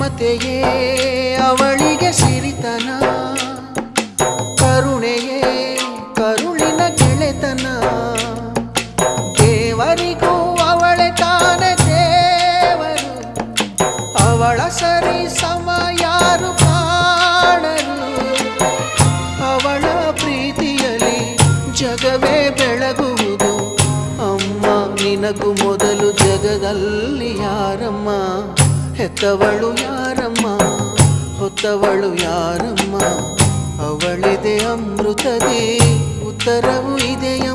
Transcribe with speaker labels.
Speaker 1: ಮಮತೆಯೇ, ಅವಳಿಗೆ ಸಿರಿತನ, ಕರುಣೆಯೇ, ಕರುಳಿನ ಗೆಳೆತನ ದೇವರಿಗೂ ಅವಳೆ ತಾನೆ ದೇವರು, ಅವಳ ಸರಿ ಸಮ ಯಾರು ಕಾಣರು ಅವಳ ಪ್ರೀತಿಯಲ್ಲಿ ಜಗವೇ ಬೆಳಗುವುದು, ಅಮ್ಮ ನಿನಗೂ ಮೊದಲು ಜಗದಲ್ಲಿ. ಹೆತ್ತವಳು ಯಾರಮ್ಮ? ಹೊತ್ತವಳು ಯಾರಮ್ಮ? ಅವಳಿದೆ ಅಮೃತದೇ ಉತ್ತರವು ಇದೆಯಮ್ಮ